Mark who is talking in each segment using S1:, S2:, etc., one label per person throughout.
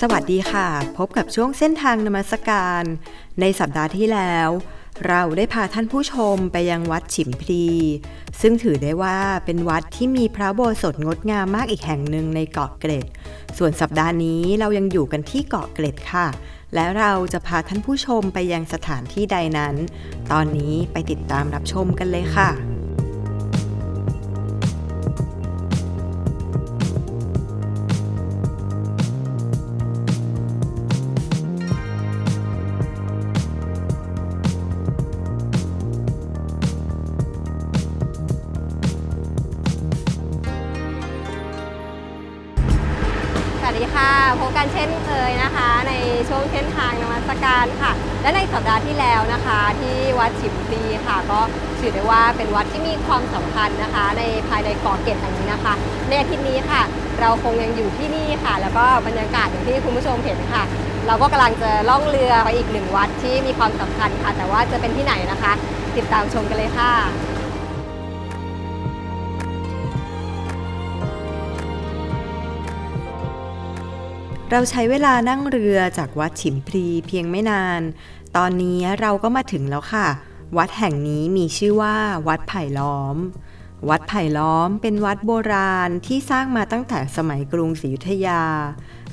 S1: สวัสดีค่ะ พบกับช่วงเส้นทางนมัสการ ในสัปดาห์ที่แล้ว เราได้พาท่านผู้ชมไปยังวัดฉิมพลี ซึ่งถือได้ว่าเป็นวัดที่มีพระโบสถงดงามมากอีกแห่งหนึ่งในเกาะเกร็ด ส่วนสัปดาห์นี้เรายังอยู่กันที่เกาะเกร็ดค่ะ และเราจะพาท่านผู้ชมไปยังสถานที่ใดนั้น ตอนนี้ไปติดตามรับชมกันเลยค่ะ
S2: ค่ะพบกันเช่นเคยนะคะ ในช่วงเส้นทางนมัสการค่ะ และในสัปดาห์ที่แล้วนะคะ ที่วัดฉิมพลีค่ะ ก็ถือได้ว่าเป็นวัดที่มีความสำคัญนะคะ ในภายในเกาะเกร็ดแห่งนี้นะคะ ในอาทิตย์นี้ค่ะ เราคงยังอยู่ที่นี่ค่ะ แล้วก็บรรยากาศอย่างที่คุณผู้ชมเห็นค่ะ เราก็กำลังจะล่องเรือไปอีกหนึ่งวัดที่มีความสำคัญค่ะ แต่ว่าจะเป็นที่ไหนนะคะ ติดตามชมกันเลยค่ะ
S1: เราใช้เวลานั่งเรือจากวัดฉิมพลีเพียงไม่นาน ตอนนี้เราก็มาถึงแล้วค่ะ วัดแห่งนี้มีชื่อว่า วัดไผ่ล้อม วัดไผ่ล้อมเป็นวัดโบราณที่สร้างมาตั้งแต่สมัยกรุงศรีอยุธยา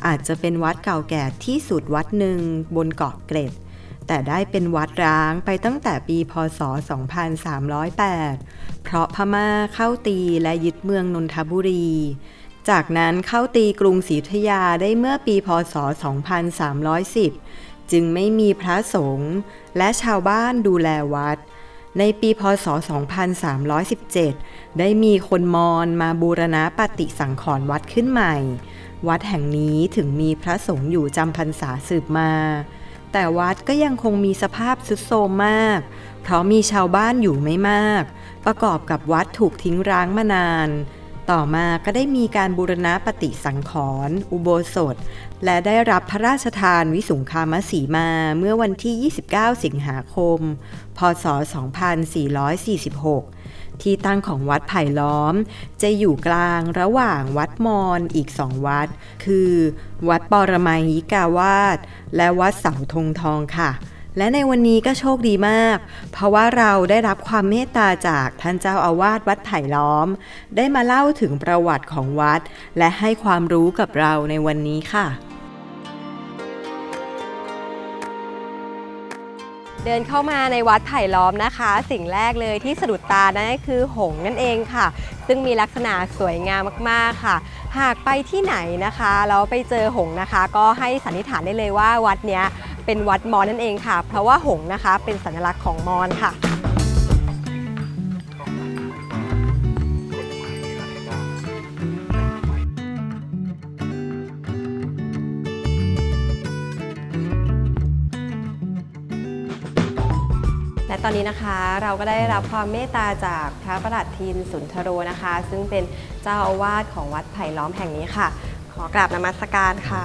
S1: อาจจะเป็นวัดเก่าแก่ที่สุดวัดหนึ่งบนเกาะเกร็ด แต่ได้เป็นวัดร้างไปตั้งแต่ปีพศ 2308 เพราะพม่าเข้าตีและยึดเมืองนนทบุรี จากนั้นเข้าตีกรุงศรีอยุธยาได้เมื่อปีพศ 2310 จึงไม่มีพระสงฆ์และชาวบ้านดูแลวัด ในปีพศ 2317 ได้มีคนมอญมาบูรณะปฏิสังขรณ์วัดขึ้นใหม่ วัดแห่งนี้ถึงมีพระสงฆ์อยู่จำพรรษาสืบมา แต่วัดก็ยังคงมีสภาพทรุดโทรมมาก เพราะมีชาวบ้านอยู่ไม่มาก ประกอบกับวัดถูกทิ้งร้างมานาน ต่อมาก็ได้มีการบูรณะปฏิสังขรณ์อุโบสถ และได้รับพระราชทานวิสุงคามสีมาเมื่อวันที่ 29 สิงหาคม พศ 2446 ที่ตั้งของวัดไผ่ล้อม จะอยู่กลางระหว่างวัดมอญอีกสองวัด คือ วัดปรมัยยิกาวาสและวัดเสาธงทองค่ะ และในวันนี้ก็โชคดีมาก เพราะว่าเราได้รับความเมตตาจากท่านเจ้าอาวาสวัดไผ่ล้อม ได้มาเล่าถึงประวัติของวัด และให้ความรู้กับเราในวันนี้ค่ะ
S2: เดินเข้ามาในวัดไผ่ล้อมนะคะ สิ่งแรกเลยที่สะดุดตานั่นก็คือหงนั่นเองค่ะ ซึ่งมีลักษณะสวยงามมากๆค่ะหากไปที่ไหนนะคะแล้วไปเจอหงนะคะ ก็ให้สันนิษฐานได้เลยว่าวัดเนี้ย เป็นวัดมอญนั่นเองค่ะ เพราะว่าหงนะคะ เป็นสัญลักษณ์ของมอญค่ะ และตอนนี้นะคะเราก็ได้รับความเมตตาจากพระประหลัดทีนสุนทโรนะคะ ซึ่งเป็นเจ้าอาวาสของวัดไผ่ล้อมแห่งนี้ค่ะ ขอกราบนมัสการค่ะ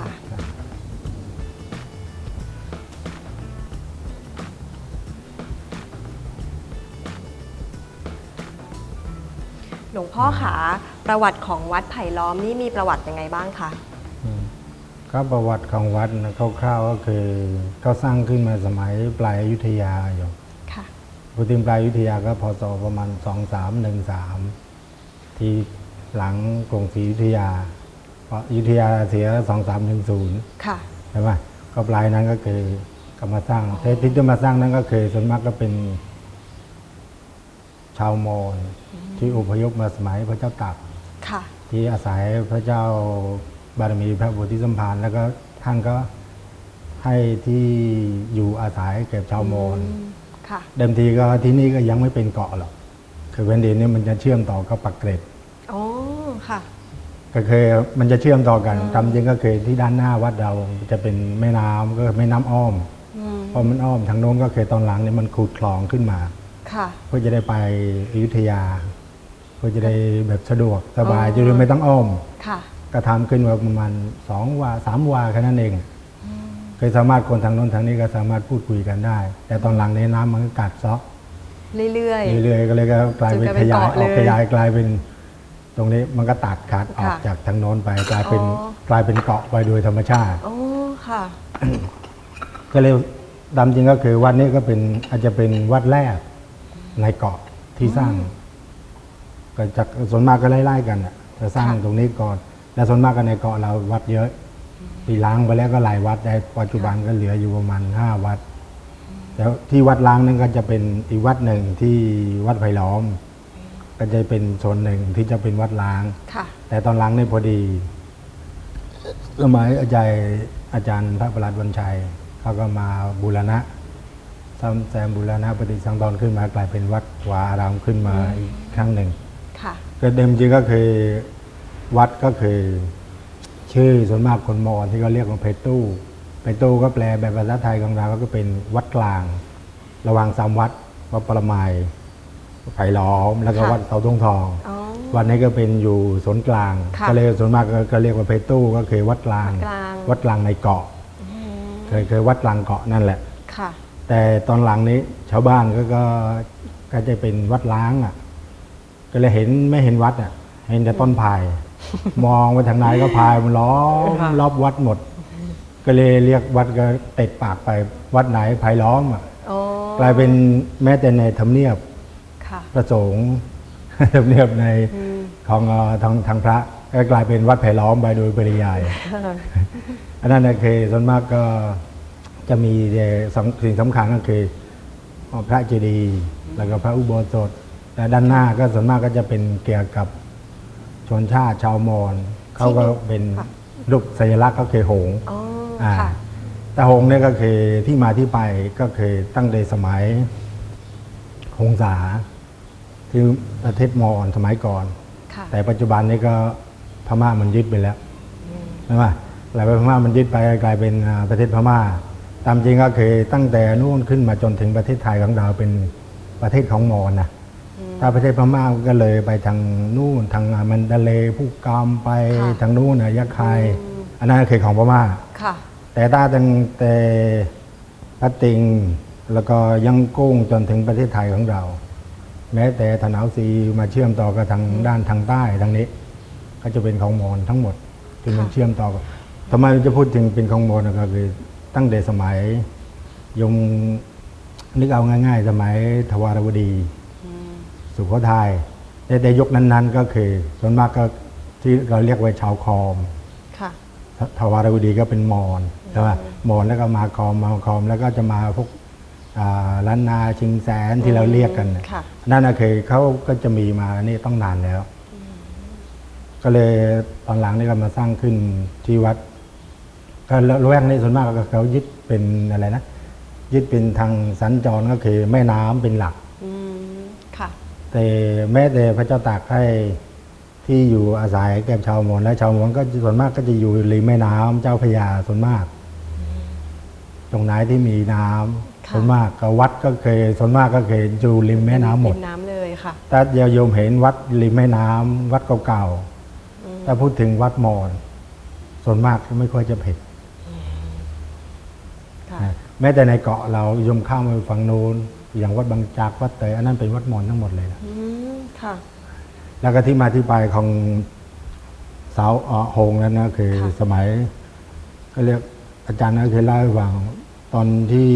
S2: ลวงพ่อคะประวัติของวัดไผ่ล้อมนี่มีประวัติยังไงบ้างคะ
S3: อืมก็ประวัติของวัดนะคร่าวๆก็คือเขาสร้างขึ้นมาสมัยปลายอยุธยาอยู่
S2: ค่ะ
S3: พูดถึงปลายอยุธยาก็พศประมาณ 2313 ที่หลังกรุงศรีอยุธยาเพราะอยุธยาเสีย 2310
S2: ค่ะ
S3: ใช่ไหมก็ปลายนั้นก็คือก็มาสร้างแต่ที่จะมาสร้างนั้นก็คือส่วนมากก็เป็น ชาวมอญที่อพยพมาสมัยพระเจ้าตาก
S2: ค่ะ
S3: ที่อาศัยพระเจ้าบารมีพระโพธิสัมภารแล้วก็ท่านก็ให้ที่อยู่อาศัยแก่ชาวมอญ
S2: ค่ะ
S3: เดิมทีก็ที่นี่ก็ยังไม่เป็นเกาะหรอกคือแผ่นดินเนี่ยมันจะเชื่อมต่อกับปักเกร็ด
S2: อ๋อค่ะ
S3: ก็คือมันจะเชื่อมต่อกันตามจริงก็คือที่ด้านหน้าวัดเราจะเป็นแม่น้ำก็คือแม่น้ำอ้อม
S2: อืม
S3: พอมันอ้อมทางโน้นก็คือตอนหลังเนี่ยมันขุดคลองขึ้นมา
S2: ค่ะ
S3: เพื่อจะได้ไปอยุธยา เพื่อจะได้แบบสะดวกสบาย
S2: อ๋อ
S3: จะได้ไม่ต้องอ้อม
S2: ค่ะ
S3: ก็ทำขึ้นมาประมาณสองวาสามวาแค่นั้นเองเคยสามารถคนทางโน้นทางนี้ก็สามารถพูดคุยกันได้ แต่ตอนหลังในน้ำมันก็กัดเซาะ
S2: เรื่อย
S3: เรื่อยๆก็เลยก็กลายเป็น
S2: จนกลายเป็น
S3: ขยาย
S2: เกาะ
S3: ออก
S2: เลย
S3: ขยายกลายเป็นตรงนี้มันก็ตัดขาดออก
S2: ค่ะ
S3: จากทางโน้นไปกลายเป็น
S2: อ๋อ
S3: กลายเป็นเกาะไปโดยธรรมชาติ
S2: ๆอ๋อค่ะ
S3: ก็เลยดำจริงก็คือวัดนี้ก็เป็นอาจจะเป็นวัดแรก ในเกาะที่สร้าง ก็จากส่วนมากก็ไล่ๆกันน่ะจะสร้าง
S2: ค่ะ
S3: ตรงนี้ก่อน แล้วส่วนมากก็ในเกาะเราวัดเยอะปีล้างไปแล้วก็หลายวัดแต่ปัจจุบันก็เหลืออยู่ประมาณห้าวัดแล้วที่วัดล้างนั่นก็จะเป็นอีกวัดหนึ่งที่วัดไผ่ล้อม ก็จะเป็นโซนหนึ่งที่จะเป็นวัดล้าง
S2: ค่ะ
S3: แต่ตอนหล้างนี่พอดีสมัยอาจารย์อาจารย์พระประหลัดวันชัยเขาก็มาบูรณะ ซ่อมแซมบูรณะปฏิสังขรณ์ขึ้นมากลายเป็นวัดวาอารามขึ้นมาอีกครั้งหนึ่ง
S2: ค่ะ
S3: ก็เดิมจริงก็คือวัดก็คือ ชื่อส่วนมากคนมอญที่เขาเรียกว่าเพตู้เพตู้ก็แปลแบบภาษาไทยของเราก็เป็นวัดกลาง ระหว่างสามวัดวัดปรมัยไผ่ล้อมแล้วก็
S2: ค่ะ
S3: วัดเสาทงทอง
S2: อ๋อ
S3: วัดนี้ก็เป็นอยู่ศูนย์กลาง
S2: ค่ะ
S3: ก็เลยส่วนมากก็ก็เรียกว่าเพตู้ก็คือวัดกลาง
S2: วัดกลาง
S3: วัดกลางในเกาะ
S2: อืม
S3: เคยเคยวัดกลางเกาะนั่นแหละ
S2: ค่ะ
S3: แต่ตอนหลังนี้ชาวบ้านก็ก็ก็จะเป็นวัดล้างอะ ก็เลยเห็นไม่เห็นวัดอะ เห็นแต่ต้นพาย มองไปทางไหนก็พายมันล้อม
S2: ค่ะ
S3: รอบวัดหมด ก็เลยเรียกวัดก็ติดปากไปวัดไหนพายล้อมอะ
S2: อ๋อก
S3: ลายเป็นแม้แต่ในทำเนียบ
S2: ค่ะ
S3: พระสงฆ์ทำเนียบใน
S2: อืม
S3: ของเอ่อทางทางพระก็กลายเป็นวัดไผ่ล้อมไปโดยปริยายอันนั้นนะคือส่วนมากก็ จะมีแต่สำสิ่งสำคัญก็คือพระเจดีย์แล้วก็พระอุโบสถแต่ด้านหน้าก็ส่วนมากก็จะเป็นเกี่ยวกับชนชาติชาวมอญเขาก็เป็น
S2: ค่ะ
S3: รูปสัญลักษณ์ก็คือหงส์
S2: อ๋อ
S3: อ่า
S2: ค่ะ
S3: แต่หงส์เนี่ยก็คือที่มาที่ไปก็คือตั้งแต่สมัยหงสาที่ประเทศมอญสมัยก่อน
S2: ค่ะ
S3: แต่ปัจจุบันนี้ก็พม่ามันยึดไปแล้วใช่ไหมหลายไปพม่ามันยึดไปกลายเป็นอ่าประเทศพม่า ตามจริงก็คือตั้งแต่นู่นขึ้นมาจนถึงประเทศไทยของเราเป็นประเทศของมอญนะถ้าประเทศพม่าก็เลยไปทางนู่นทางอ่ามันดาเลผู้กามไป
S2: ค่ะ
S3: ทางนู่นนะยะคาย
S2: อืม
S3: อันนั้นก็คือของพม่า
S2: ค่ะ
S3: แต่ถ้าตั้งแต่พัดติงแล้วก็ยังกุ้งจนถึงประเทศไทยของเรา แม้แต่ถนาวซีมาเชื่อมต่อกับทางด้านทางใต้ทางนี้ ก็จะเป็นของมอญทั้งหมดที่มัน
S2: ค่ะ
S3: เชื่อมต่อกันทำไมจะพูดถึงเป็นของมอญก็คือ ตั้งแต่สมัยยมนึกเอาง่าย ๆ สมัยทวารวดี
S2: อืม
S3: สุโขทัยแต่แต่ยกนั้น ๆ ก็คือ ส่วนมากก็ที่เราเรียกว่าชาวคอม
S2: ค่ะ
S3: ททวารวดีก็เป็นมอญใช่ไหมมอญแล้วก็มาคอมมาคอมแล้วก็จะมาพวกอ่าล้านนาชิงแสนที่เราเรียกกันน่ะ
S2: ค่ะ
S3: นั่นนะคือเขาก็จะมีมานี่ต้องนานแล้ว ก็เลยตอนหลังนี่ก็มาสร้างขึ้นที่วัด ก็ละแวกนี้ส่วนมากก็เขายึดเป็นอะไรนะ ยึดเป็นทางสัญจรก็คือแม่น้ำเป็นหลัก
S2: อืมค่ะ
S3: แต่แม้แต่พระเจ้าตากให้ที่อยู่อาศัยแก่ชาวมอญและชาวมอญก็ส่วนมากก็จะอยู่ริมแม่น้ำเจ้าพระยาส่วนมาก ตรงไหนที่มีน้ำ
S2: ค่ะ
S3: ส่วนมากก็วัดก็เคยส่วนมากก็เคยอยู่ริมแม่น้ำหมด
S2: ริน้ำเลยค่ะ
S3: ถ้าโยมเห็นวัดริมแม่น้ำวัดเก่าๆถ้าพูดถึงวัดมอญส่วนมากก็ไม่ค่อยจะเผ็ด
S2: ค่ะ
S3: นะ แม้แต่ในเกาะเราโยมข้ามไปฝั่งโน้นอย่างวัดบางจากวัดเตยอันนั้นเป็นวัดมอญทั้งหมดเลยนะ
S2: อืมค่ะ
S3: แล้วก็ที่มาที่ไปของเสาเอ่อโฮงนั้นนะคือ
S2: ค่ะ
S3: สมัย ก็เรียกอาจารย์นะเคยเล่าให้ฟังตอนที่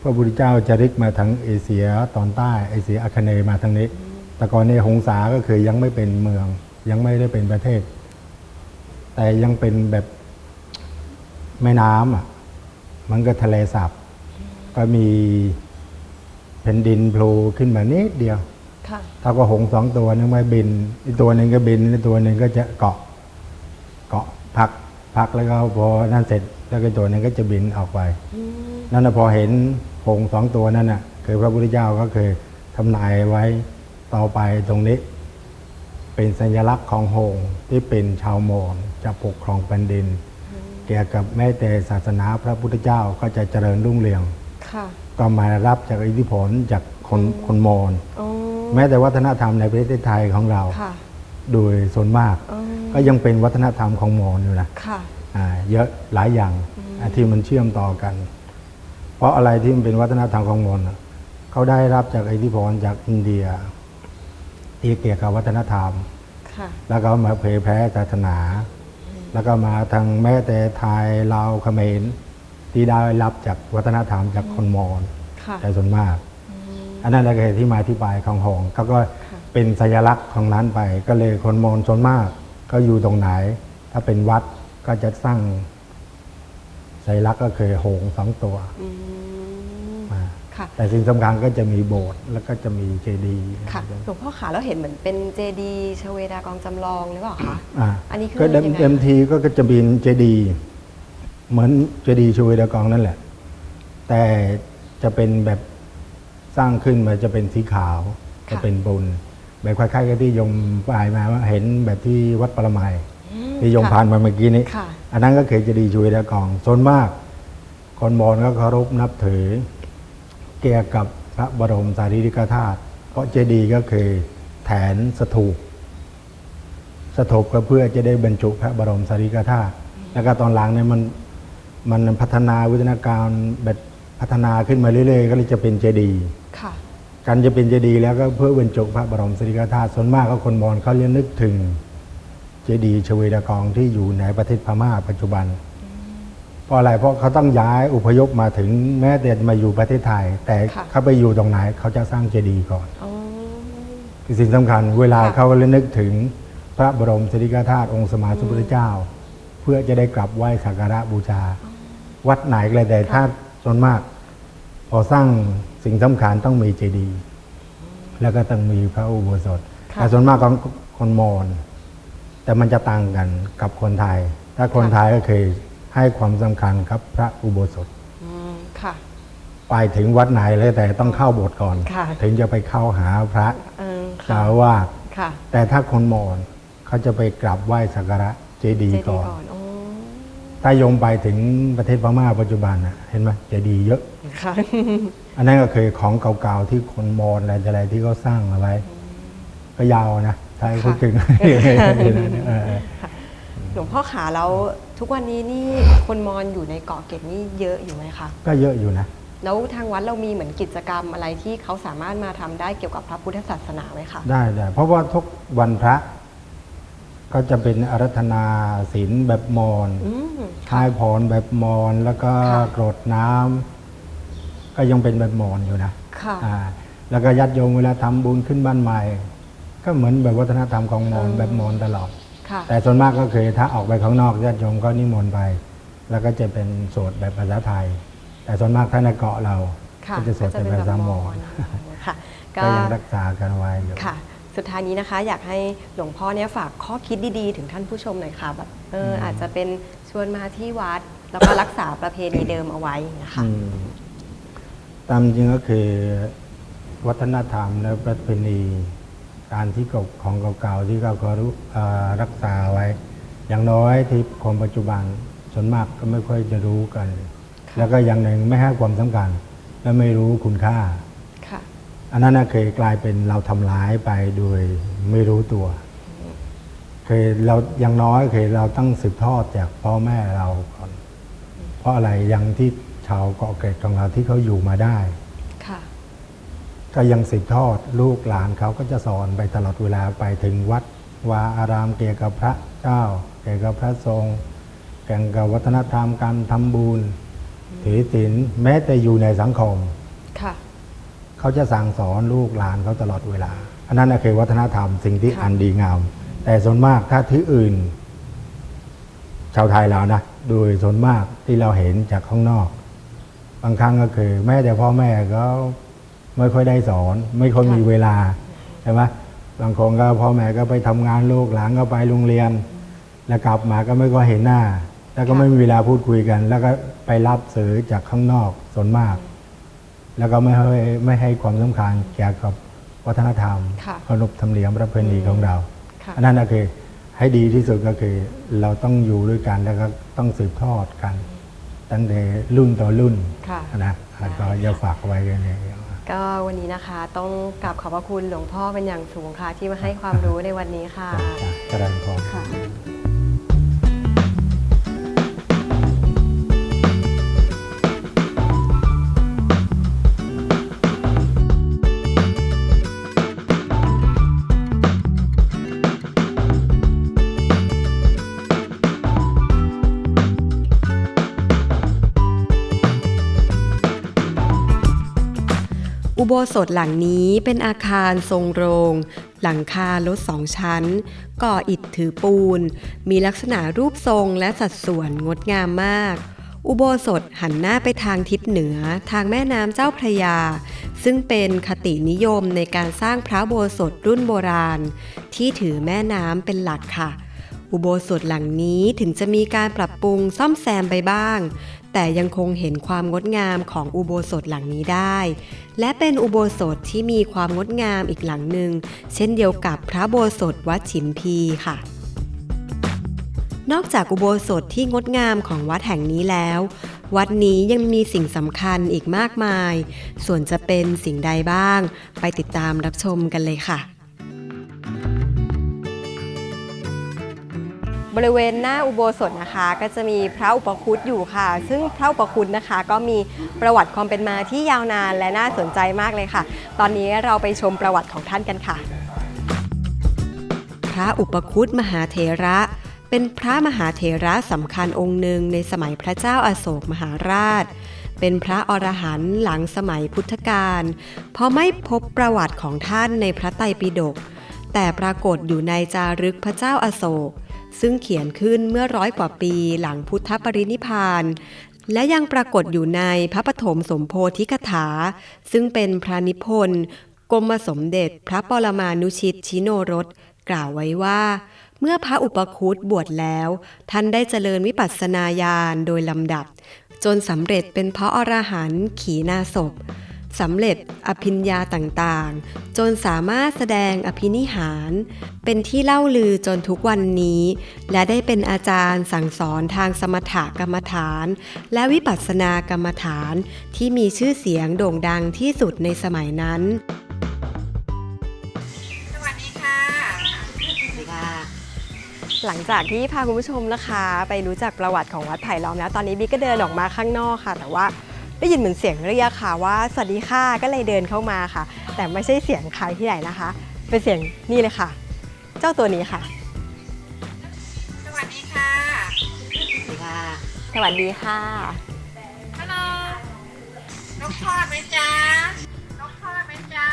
S3: พระพุทธเจ้าจาริกมาทางเอเชียตอนใต้เอเชียอาคเนย์มาทางนี้ แต่ก่อนนี้หงสาก็คือยังไม่เป็นเมือง ยังไม่ได้เป็นประเทศ แต่ยังเป็นแบบแม่น้ำอะ มันก็ทะเลสาบก็มีเพผ่นดินโผล่ขึ้นมานิดเดียว
S1: ค่ะ
S3: เท่ากับหงส์สองตัวนึงไม่บินอีกตัวหนึ่งก็บินอีกตัวหนึ่งก็จะเกาะ เกาะพักพักแล้วก็พอนั่นเสร็จแล้วก็ตัวหนึงก็จะบินออกไป นั่นนะพอเห็นหงส์สองตัวนั่นน่ะคือพระพุทธเจ้าก็เคยทำนายไว้ต่อไปตรงนี้ เป็นสัญลักษณ์ของหงส์ที่เป็นชาวมอญจะปกครองแผ่นดินเกี่ยวกับแม้แต่ศาสนาพระพุทธเจ้าก็จะเจริญรุ่งเรือง
S1: ค่ะ
S3: ก็มารับจากอิทธิพลจากคนคนมอญ
S1: อ๋อ
S3: แม้แต่วัฒนธรรมในประเทศไทยของเรา
S1: ค่ะ
S3: โดยส่วนมาก
S1: อ๋อ
S3: ก็ยังเป็นวัฒนธรรมของมอญอยู่นะ
S1: ค่ะ
S3: อ่าเยอะหลายอย่างอ่าที่มันเชื่อมต่อกัน เพราะอะไรที่มันเป็นวัฒนธรรมของมอญน่ะเขาได้รับจากอิทธิพลจากอินเดียที่เกี่ยวกับวัฒนธรรม
S1: ค่ะ
S3: แล้วก็มาเผยแพร่ศาสนา แล้วก็มาทางแม้แต่ไทยลาวเขมรที่ได้รับจากวัฒนธรรมจากคนมอญ
S1: ค่ะ
S3: แต่ส่วนมาก อันนั้นแหละคือที่มาที่ไปของหงส์เขาก็เป็นสัญลักษณ์ของนั้นไป ก็เลยคนมอญส่วนมาก ก็อยู่ตรงไหน ถ้าเป็นวัดก็จะสร้างสัญลักษณ์ก็คือหงส์สองตัว
S1: อืม
S3: มา
S1: ค่ะ
S3: แต่สิ่งสำคัญก็จะมีโบสถ์แล้วก็จะมีเจดีย์
S1: ค่ะหลวงพ่อขาแล้วเห็นเหมือนเป็นเจดีย์ชเวดากองจำลองหรือเปล่าคะ
S3: อ่า
S1: อันนี้คือ
S3: ก็เดิม
S1: ยังไง
S3: เดิมทีก็จะเป็นเจดีย์เหมือนเจดีย์ชูเวดากองนั่นแหละ แต่จะเป็นแบบสร้างขึ้นมาจะเป็นสีขาว จะเป็นบุญแบบคล้ายๆกับที่โยมไปมาว่าเห็นแบบที่วัดปรมัย
S1: อืม
S3: ที่โยม
S1: ค่ะ
S3: ผ่านมาเมื่อกี้นี้
S1: ค่ะ
S3: อันนั้นก็คือเจดีย์ชูเวดากองส่วนมาก คนมอญก็เคารพนับถือ เกี่ยวกับพระบรมสารีริกธาตุเพราะเจดีย์ก็คือแถนสถูปสถูปก็เพื่อจะได้บรรจุพระบรมสารีริกธาตุแล้วก็ตอนหลังเนี่ยมันมันพัฒนาวิทยาการแบบพัฒนาขึ้นมาเรื่อยๆ ก็เลยจะเป็นเจดีย์
S1: ค่ะ
S3: การจะเป็นเจดีย์แล้วก็เพื่อบรรจุพระบรมสารีริกธาตุส่วนมากก็คนมอญเขาเรียกนึกถึงเจดีย์ชเวดากองที่อยู่ในประเทศพม่าปัจจุบันเพ ราะอะไรเพราะเขาต้องย้ายอพยพมาถึงแม้แต่มาอยู่ประเทศไทย แต่
S1: ค่ะ
S3: เขาไปอยู่ตรงไหนเขาจะสร้างเจดีย์ก่อน
S1: อ๋อ
S3: คือสิ่งสำคัญเวลา
S1: ค่ะ
S3: เขาเลยนึกถึงพระบรมสารีริกธาตุองค์สมมาสัมพุทธเจ้า เพื่อจะได้กลับไหว้สักการะบูชา วัดไหนก็เลยแต่ถ้าส่วนมาก พอสร้างสิ่งสำคัญต้องมีเจดีย์แล้วก็ต้องมีพระอุโบสถ
S1: ค่ะ
S3: แต่ส่วนมากของคนมอญแต่มันจะต่างกันกับคนไทย ถ้าคนไทยก็คือ ให้ความสำคัญกับพระอุโบสถ
S1: อืมค่ะ
S3: ไปถึงวัดไหนเลยแต่ต้องเข้าโบสถ์ก่อน
S1: ค่ะ
S3: ถึงจะไปเข้าหาพระ
S1: เออ
S3: เจ้า
S1: ค่ะ
S3: อาวาส
S1: ค่ะ
S3: แต่ถ้าคนมอญเขาจะไปกราบไหว้สักการะเจดีย์
S1: เจดี
S3: ก่
S1: ย์
S3: อน
S1: ก่อนอ๋อ
S3: ถ้าโยมไปถึงประเทศพม่าปัจจุบันน่ะเห็นไหมเจดีย์เยอะ
S1: ค่ะ
S3: อันนั้นก็คือของเก่าๆที่คนมอญอะไรอะไรที่เขาสร้างเอาไว้ ก็ยาวนะถ้าให้พูดถึงเออ
S1: หลวงพ่อขาแล้ว ทุกวันนี้นี่คนมอญอยู่ในเกาะเกร็ดนี่เยอะอยู่ไหมคะ
S3: ก็เยอะอยู่นะ
S1: แล้วทางวัดเรามีเหมือนกิจกรรมอะไรที่เขาสามารถมาทำได้เกี่ยวกับพระพุทธศาสนาไหมคะ
S3: ได้ได้เพราะว่าทุกวันพระ ก็จะเป็นอารัธนาศีลแบบมอญ
S1: อืม
S3: ทายพรแบบมอญแล้วก็
S1: ค่ะ
S3: กรดน้ำก็ยังเป็นแบบมอญอยู่นะ
S1: ค่ะ
S3: อ่าแล้วก็ญาติโยมเวลาทำบุญขึ้นบ้านใหม่ ก็เหมือนแบบวัฒนธรรมของมอญ
S1: อืม
S3: แบบมอญตลอด
S1: ค่ะ
S3: แต่ส่วนมากก็คือถ้าออกไปข้างนอกญาติโยมก็นิมนต์ไป แล้วก็จะเป็นสวดแบบภาษาไทย แต่ส่วนมากถ้าในเกาะเรา
S1: ค่ะ
S3: ก็จะสวดเป็นภาษามอญ
S1: ค่ะ
S3: ก็
S1: ก็
S3: ยังรักษากันไว้อยู่
S1: ค่ะ สุดท้ายนี้นะคะ อยากให้หลวงพ่อเนี่ยฝากข้อคิดดีๆ ถึงท่านผู้ชมหน่อยค่ะแบบเอออาจจะเป็นชวนมาที่วัด แล้วก็รักษาประเพณีเดิมเอาไว้นะคะ
S3: อืมตามจริงก็คือวัฒนธรรมและประเพณี การที่เก่าของเก่าๆที่เราก็รู้เอ่อรักษาไว้ อย่างน้อยที่คนปัจจุบันส่วนมากก็ไม่ค่อยจะรู้กัน แล้วก็อย่างหนึ่งไม่ให้ความสำคัญ และไม่รู้คุณค่า
S1: ค่ะ
S3: อันนั้นนะเคยกลายเป็นเราทำร้ายไปโดยไม่รู้ตัว เคยเราอย่างน้อยเคยเราต้องสืบทอดจากพ่อแม่เราก่อน เพราะอะไรอย่างที่ชาวเกาะเกร็ดของเราที่เขาอยู่มาได้
S1: ค่ะ
S3: ก็ยังสืบทอดลูกหลานเขาก็จะสอนไปตลอดเวลาไปถึงวัดวาอารามเกี่ยวกับพระเจ้า เกี่ยวกับพระทรงเกี่ยวกับวัฒนธรรมการทำบุญถือศีลแม้แต่อยู่ในสังคม
S1: ค่ะ
S3: เขาจะสั่งสอนลูกหลานเขาตลอดเวลา อันนั้นนะคือวัฒนธรรมสิ่งที่
S1: ค่ะ
S3: อันดีงาม แต่ส่วนมากถ้าที่อื่น ชาวไทยเรานะโดยส่วนมากที่เราเห็นจากข้างนอก บางครั้งก็คือ แม้แต่พ่อแม่ก็ ไม่ค่อยได้สอน ไม่ค่อยมีเวลาใช่ไหมบางคนก็พ่อแม่ก็ไปทำงานลูกหลานก็ไปโรงเรียน แล้วกลับมาก็ไม่ก็เห็นหน้า แล้วก็ไม่มีเวลาพูดคุยกัน แล้วก็ไปรับสื่อจากข้างนอกส่วนมาก แล้วก็ไม่ให้ไม่ให้ความสำคัญเกี่ยวกับวัฒนธรรม
S2: ค่ะ
S3: ขนบธรรมเนียมประเพณีของเรา
S2: ค่ะ
S3: อันนั้นก็คือให้ดีที่สุดก็คือเราต้องอยู่ด้วยกันแล้วก็ต้องสืบทอดกัน ตั้งแต่รุ่นต่อรุ่น
S2: ค่ะ
S3: นะแล้วก็อย่าฝากไว้กันอย่างเดียว
S2: ก็วันนี้นะคะต้องกราบขอบพระคุณหลวงพ่อเป็นอย่างสูงค่ะ ที่มาให้ความรู้ในวันนี้ค่ะ
S3: จากระดังพร
S2: ค่ะ
S4: โบสถหลังนี้เป็นอาคารทรงโรง หลังคารถสองชั้น ก่ออิฐถือปูน มีลักษณะรูปทรงและสัดส่วนงดงามมาก อุโบสถหันหน้าไปทางทิศเหนือทางแม่น้ำเจ้าพระยา ซึ่งเป็นคตินิยมในการสร้างพระโบสถรุ่นโบราณ ที่ถือแม่น้ำเป็นหลักค่ะอุโบสถหลังนี้ถึงจะมีการปรับปรุงซ่อมแซมไปบ้าง แต่ยังคงเห็นความงดงามของอุโบสถหลังนี้ได้ และเป็นอุโบสถที่มีความงดงามอีกหลังหนึ่ง เช่นเดียวกับพระโบสถวัดฉิมพีค่ะ นอกจากอุโบสถที่งดงามของวัดแห่งนี้แล้ว วัดนี้ยังมีสิ่งสำคัญอีกมากมาย ส่วนจะเป็นสิ่งใดบ้าง ไปติดตามรับชมกันเลยค่ะ
S2: บริเวณหน้าอุโบสถนะคะ ก็จะมีพระอุปคุตอยู่ค่ะ ซึ่งพระอุปคุตนะคะ ก็มีประวัติความเป็นมาที่ยาวนานและน่าสนใจมากเลยค่ะ ตอนนี้เราไปชมประวัติของท่านกันค่ะ
S4: พระอุปคุตมหาเถระ เป็นพระมหาเถระสำคัญองค์หนึ่งในสมัยพระเจ้าอาโศกมหาราชเป็นพระอรหันต์หลังสมัยพุทธกาลพราะไม่พบประวัติของท่านในพระไตรปิฎกแต่ปรากฏอยู่ในจารึกพระเจ้าอาโศก ซึ่งเขียนขึ้นเมื่อร้อยกว่าปีหลังพุทธปรินิพานและยังปรากฏอยู่ในพระปฐมสมโพธิกถา ซึ่งเป็นพระนิพนธ์กรมสมเด็จพระปรมานุชิตชิโนรสกล่าวไว้ว่า เมื่อพระอุปคุตบวชแล้ว ท่านได้เจริญวิปัสสนาญาณโดยลำดับ จนสำเร็จเป็นพระอรหันต์ขีณาศพ สำเร็จอภิญญาต่างๆ จนสามารถแสดงอภินิหาร เป็นที่เล่าลือจนทุกวันนี้ และได้เป็นอาจารย์สั่งสอนทางสมถกรรมฐาน และวิปัสสนากรรมฐานที่มีชื่อเสียงโด่งดังที่สุดในสมัยนั้น
S2: หลังจากที่พาคุณผู้ชมนะคะ ไปรู้จักประวัติของวัดไผ่ล้อมแล้วตอนนี้บิ๊กก็เดินออกมาข้างนอกค่ะ แต่ว่า ได้ยินเหมือนเสียงเรียกค่ะว่าสวัสดีค่ะก็เลยเดินเข้ามาค่ะ แต่ไม่ใช่เสียงใครที่ไหนนะคะ เป็นเสียงนี่เลยค่ะ เจ้าตัวนี้ค่ะ
S5: สวัสดีค่ะ
S2: สวัสดีค่ะ
S5: ฮัลโหลนกทอดไหมจ๊ะนกทอดไหมจ๊ะ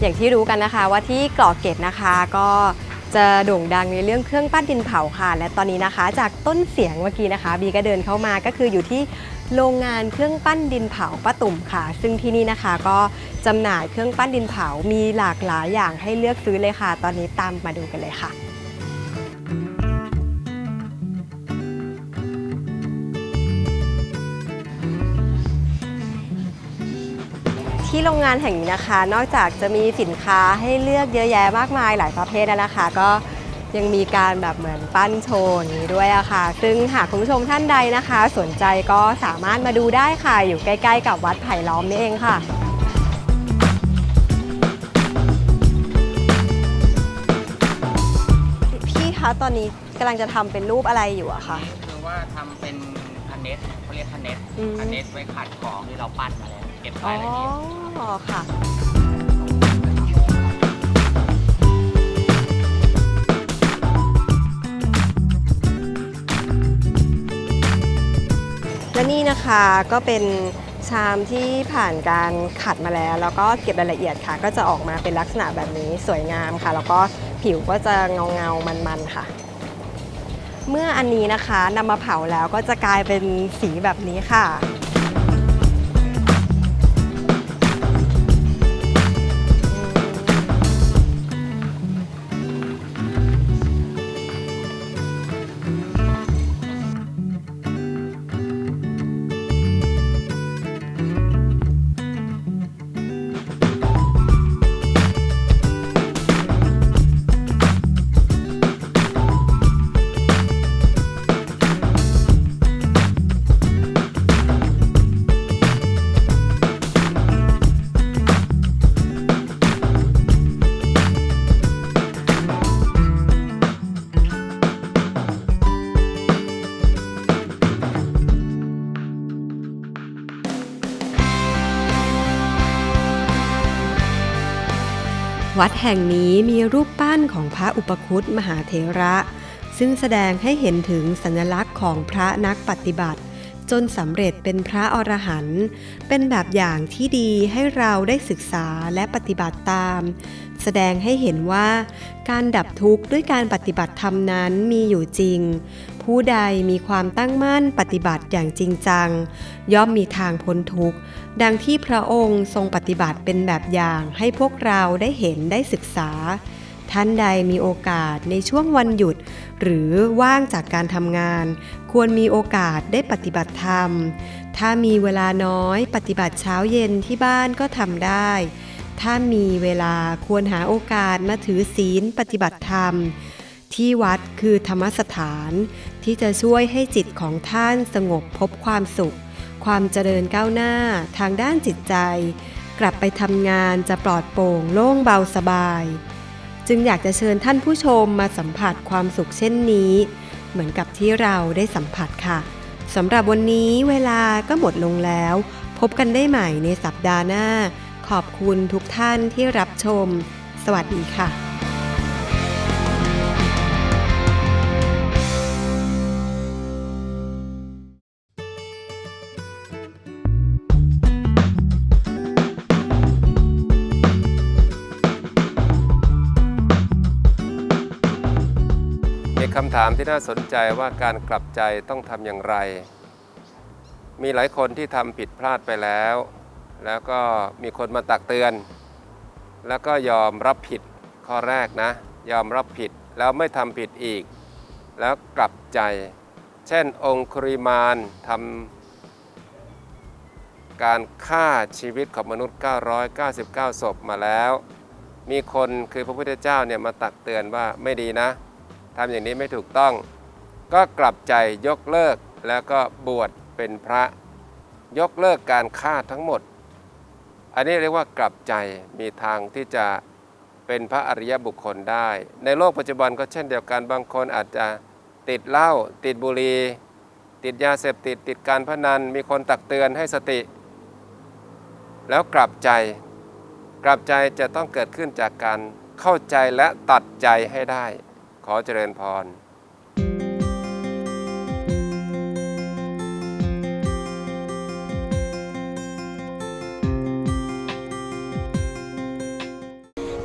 S2: อย่างที่รู้กันนะคะว่าที่เกาะเกร็ดนะคะก็ จะโด่งดังในเรื่องเครื่องปั้นดินเผาค่ะ และตอนนี้นะคะ จากต้นเสียงเมื่อกี้นะคะ บีก็เดินเข้ามาก็คืออยู่ที่โรงงานเครื่องปั้นดินเผาป้าตุ่มค่ะ ซึ่งที่นี่นะคะก็จำหน่ายเครื่องปั้นดินเผามีหลากหลายอย่างให้เลือกซื้อเลยค่ะ ตอนนี้ตามมาดูกันเลยค่ะ ที่โรงงานแห่งนี้นะคะ นอกจากจะมีสินค้าให้เลือกเยอะแยะมากมายหลายประเภทแล้วนะคะ ก็ยังมีการแบบเหมือนปั้นโชว์นี้ด้วยอะค่ะ ซึ่งหากคุณผู้ชมท่านใดนะคะ สนใจก็สามารถมาดูได้ค่ะ อยู่ใกล้ ๆ กับวัดไผ่ล้อมนี่เองค่ะพี่คะตอนนี้กำลังจะทำเป็นรูปอะไรอยู่อะคะ
S5: คือว่าทำเป็นพันเน็ต เขาเรียกพันเน็ต
S2: อืม
S5: พันเน็ตไว้ขัดของที่เราปั้นมาแล้วเก็บ
S2: อ๋
S5: รายละเอียด
S2: อค่ะ และนี่นะคะก็เป็นชามที่ผ่านการขัดมาแล้ว แล้วก็เก็บรายละเอียดค่ะ ก็จะออกมาเป็นลักษณะแบบนี้สวยงามค่ะ แล้วก็ผิวก็จะเงาเงาๆมันๆค่ะ
S4: เมื่ออันนี้นะคะนำมาเผาแล้วก็จะกลายเป็นสีแบบนี้ค่ะ วัดแห่งนี้มีรูปปั้นของพระอุปคุตมหาเถระ ซึ่งแสดงให้เห็นถึงสัญลักษณ์ของพระนักปฏิบัติ จนสำเร็จเป็นพระอรหันต์เป็นแบบอย่างที่ดีให้เราได้ศึกษาและปฏิบัติตาม แสดงให้เห็นว่า การดับทุกข์ด้วยการปฏิบัติธรรมนั้นมีอยู่จริง ผู้ใดมีความตั้งมั่นปฏิบัติอย่างจริงจัง ย่อมมีทางพ้นทุกข์ ดังที่พระองค์ทรงปฏิบัติเป็นแบบอย่างให้พวกเราได้เห็นได้ศึกษา ท่านใดมีโอกาสในช่วงวันหยุด หรือว่างจากการทำงาน ควรมีโอกาสได้ปฏิบัติธรรม ถ้ามีเวลาน้อยปฏิบัติเช้าเย็นที่บ้านก็ทำได้ ถ้ามีเวลาควรหาโอกาสมาถือศีลปฏิบัติธรรม ที่วัดคือธรรมสถาน ที่จะช่วยให้จิตของท่านสงบพบความสุข ความเจริญก้าวหน้าทางด้านจิตใจ กลับไปทำงานจะปลอดโปร่งโล่งเบาสบาย จึงอยากจะเชิญท่านผู้ชมมาสัมผัสความสุขเช่นนี้ เหมือนกับที่เราได้สัมผัสค่ะสำหรับวันนี้เวลาก็หมดลงแล้ว พบกันได้ใหม่ในสัปดาห์หน้า ขอบคุณทุกท่านที่รับชม สวัสดีค่ะำ
S6: ถามที่น่าสนใจว่าการกลับใจต้องทำอย่างไร มีหลายคนที่ทำผิดพลาดไปแล้ว แล้วก็มีคนมาตักเตือน แล้วก็ยอมรับผิดข้อแรกนะ ยอมรับผิดแล้วไม่ทำผิดอีก แล้วกลับใจ เช่น องคุริมานทำการฆ่าชีวิตของมนุษย์ 999 ศพมาแล้ว มีคนคือพระพุทธเจ้าเนี่ยมาตักเตือนว่าไม่ดีนะ ทำอย่างนี้ไม่ถูกต้อง ก็กลับใจยกเลิกแล้วก็บวชเป็นพระ ยกเลิกการฆ่าทั้งหมด อันนี้เรียกว่ากลับใจมีทางที่จะเป็นพระอริยบุคคลได้ ในโลกปัจจุบันก็เช่นเดียวกันบางคนอาจจะติดเหล้าติดบุหรี่ติดยาเสพติดติดการพนันมีคนตักเตือนให้สติ แล้วกลับใจ กลับใจจะต้องเกิดขึ้นจากการเข้าใจและตัดใจให้ได้ ขอเจริญพร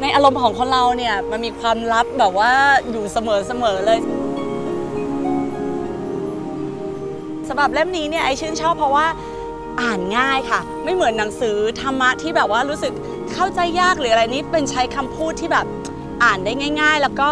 S7: ในอารมณ์ของคนเราเนี่ยมันมีความลับแบบว่าอยู่เสมอเสมอเลยสำหรับเล่มนี้เนี่ยไอชื่นชอบเพราะว่าอ่านง่ายค่ะ ไม่เหมือนหนังสือธรรมะที่แบบว่ารู้สึกเข้าใจยากหรืออะไรนี้เป็นใช้คำพูดที่แบบอ่านได้ง่าย ๆ แล้วก็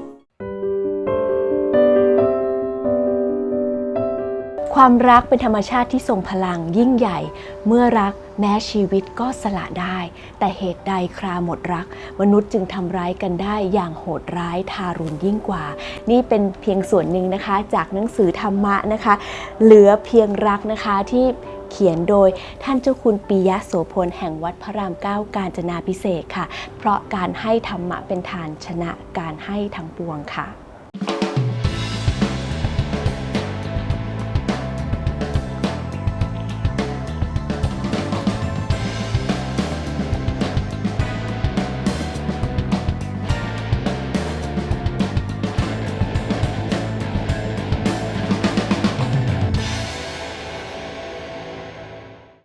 S8: ความรักเป็นธรรมชาติที่ทรงพลังยิ่งใหญ่ เมื่อรักแม้ชีวิตก็สละได้ แต่เหตุใดคราหมดรัก มนุษย์จึงทำร้ายกันได้อย่างโหดร้ายทารุณยิ่งกว่า นี่เป็นเพียงส่วนหนึ่งนะคะ จากหนังสือธรรมะนะคะ เหลือเพียงรักนะคะที่เขียนโดยท่านเจ้าคุณปิยะโสพลแห่งวัดพระรามเก้ากาญจนาพิเศษค่ะ เพราะการให้ธรรมะเป็นฐานชนะการให้ทั้งปวงค่ะ